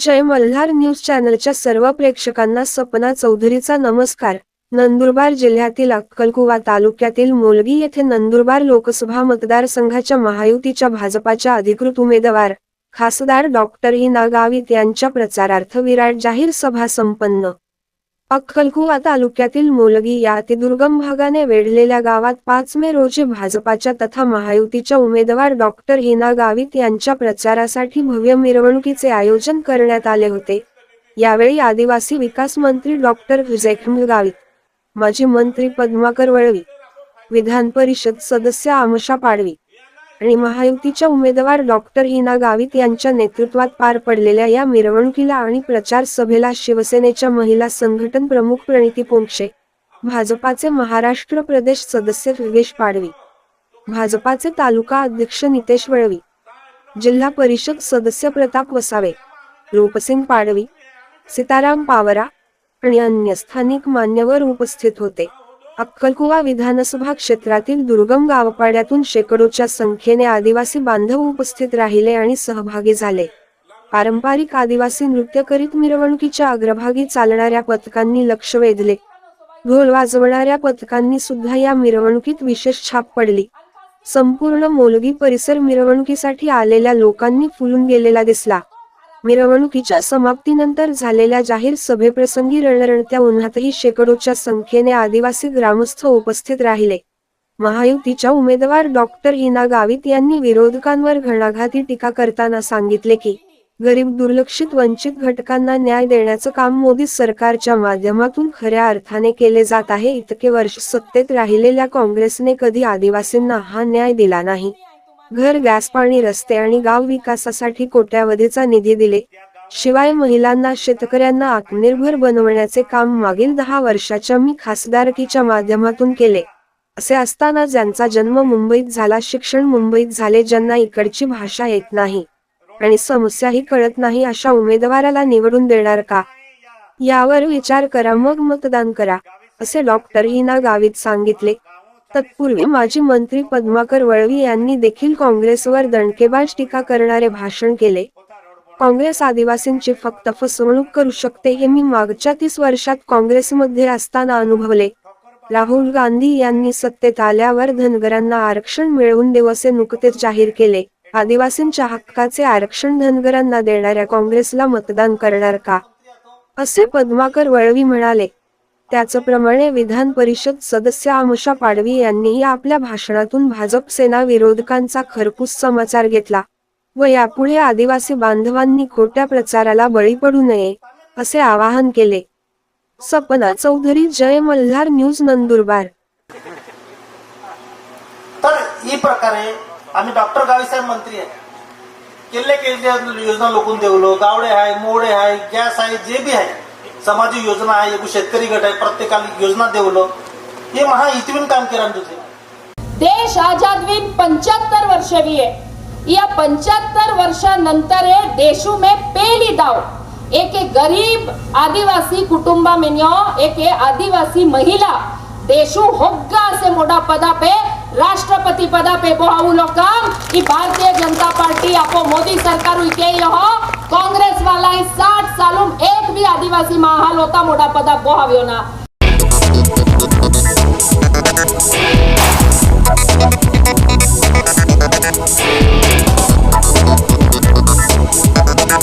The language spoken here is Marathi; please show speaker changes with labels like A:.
A: जय मल्हार न्यूज चॅनलच्या सर्व प्रेक्षकांना सपना चौधरीचा नमस्कार. नंदुरबार जिल्ह्यातील अक्कलकुवा तालुक्यातील मोलगी येथे नंदुरबार लोकसभा मतदारसंघाच्या महायुतीच्या भाजपाच्या अधिकृत उमेदवार खासदार डॉक्टर हिना गावित यांच्या प्रचारार्थ विराट जाहीर सभा संपन्न. अक्कलकुवा तालुक्यातील मोलगी या अतिदुर्गम भागाने वेढलेल्या गावात पाच मे रोजी भाजपाच्या तथा महायुतीच्या उमेदवार डॉक्टर हिना गावित यांच्या प्रचारासाठी भव्य मिरवणुकीचे आयोजन करण्यात आले होते. यावेळी आदिवासी विकास मंत्री डॉक्टर जयखंड गावित माजी मंत्री पद्माकर वळवी विधान परिषद सदस्य आमशा पाडवी आणि महायुतीच्या उमेदवार डॉक्टर हिना गावित यांच्या नेतृत्वात पार पडलेल्या या मिरवणुकीला आणि प्रचार सभेला शिवसेनेच्या महिला संघटन प्रमुख प्रणिती पोंक्षे भाजपाचे महाराष्ट्र प्रदेश सदस्य विवेश पाडवी भाजपाचे तालुका अध्यक्ष नितेश वळवी जिल्हा परिषद सदस्य प्रताप वसावे रूपसिंग पाडवी सीताराम पावरा आणि अन्य स्थानिक मान्यवर उपस्थित होते. अक्कलकुवा विधानसभा क्षेत्रातील दुर्गम गावपाड्यातून शेकडोच्या संख्येने आदिवासी बांधव उपस्थित राहिले आणि सहभागी झाले. पारंपरिक आदिवासी नृत्य करीत मिरवणुकीच्या अग्रभागी चालणाऱ्या पथकांनी लक्ष वेधले. ढोल वाजवणाऱ्या पथकांनी सुद्धा या मिरवणुकीत विशेष छाप पडली. संपूर्ण मोलगी परिसर मिरवणुकीसाठी आलेल्या लोकांनी फुलून गेलेला दिसला. मिरवणुकीच्या समाप्तीनंतर झालेल्या जाहीर सभेप्रसंगी रणरणत्या उन्हातही शेकडोच्या संख्येने आदिवासी ग्रामस्थ उपस्थित राहिले. महायुतीच्या उमेदवार डॉक्टर हिना गावित यांनी विरोधकांवर घणाघाती टीका करताना सांगितले की गरीब दुर्लक्षित वंचित घटकांना न्याय देण्याचं काम मोदी सरकारच्या माध्यमातून खऱ्या अर्थाने केले जात आहे. इतके वर्ष सत्तेत राहिलेल्या काँग्रेसने कधी आदिवासींना हा न्याय दिला नाही. घर गॅस पाणी रस्ते आणि गाव विकासासाठी कोट्यावधीचा निधी दिले. शिवाय महिलांना शेतकऱ्यांना आत्मनिर्भर बनवण्याचे काम मागील दहा वर्षाच्या मी खासदारकीच्या माध्यमातून केले. असे असताना ज्यांचा जन्म मुंबईत झाला शिक्षण मुंबईत झाले ज्यांना इकडची भाषा येत नाही आणि समस्याही कळत नाही अशा उमेदवाराला निवडून देणार का? यावर विचार करा मग मतदान करा असे डॉक्टर हिना गावित सांगितले. तत्पूर्वी माजी मंत्री पद्माकर वळवी यांनी देखील काँग्रेसवर दणकेबाज टीका करणारे भाषण केले. काँग्रेस आदिवासींची फक्त फसवणूक करू शकते हे मी मागच्या तीस वर्षात काँग्रेसमध्ये असताना अनुभवले. राहुल गांधी यांनी सत्तेत आल्यावर धनगरांना आरक्षण मिळवून देऊ असे नुकतेच जाहीर केले. आदिवासींच्या हक्काचे आरक्षण धनगरांना देणाऱ्या काँग्रेसला मतदान करणार का? असे पद्माकर वळवी म्हणाले. त्याचप्रमाणे विधान परिषद सदस्य आमुषा पाडवी यांनीही आपल्या भाषणातून भाजप सेना विरोधकांचा खरपूस समाचार घेतला व यापुढे आदिवासी बांधवांनी खोट्या प्रचाराला बळी पडू नये असे आवाहन केले. सपना चौधरी जय मल्हार न्यूज नंदुरबार.
B: तर ही प्रकारे आम्ही डॉक्टर गावीसाहेब मंत्री आहे. किल्ले केल्ले योजना लोकून देवलो गावडे आहे मोडे आहे गॅस आहे जे बी आहे समाजी योजना आहे एकू शेतकरी गट आहे प्रत्येकाला योजना देवलं. हे महा इतवीन काम केलं तुझे
C: देश आजाद हुई पंचहत्तर वर्ष भी है या पंच्याहत्तर वर्षानंतर हे देशू में पहली दाव. एक गरीब आदिवासी कुटुंबा मेन्यो एक आदिवासी महिला देशू होग्गा से मोठा पदा पे राष्ट्रपति पदा पे बोहावुलो काम की भारतीय जनता पार्टी आपो मोदी सरकार हुई यो हो, कांग्रेस वाला ही साठ सालों एक भी आदिवासी महाल होता मोठा पदा बोहाव्यो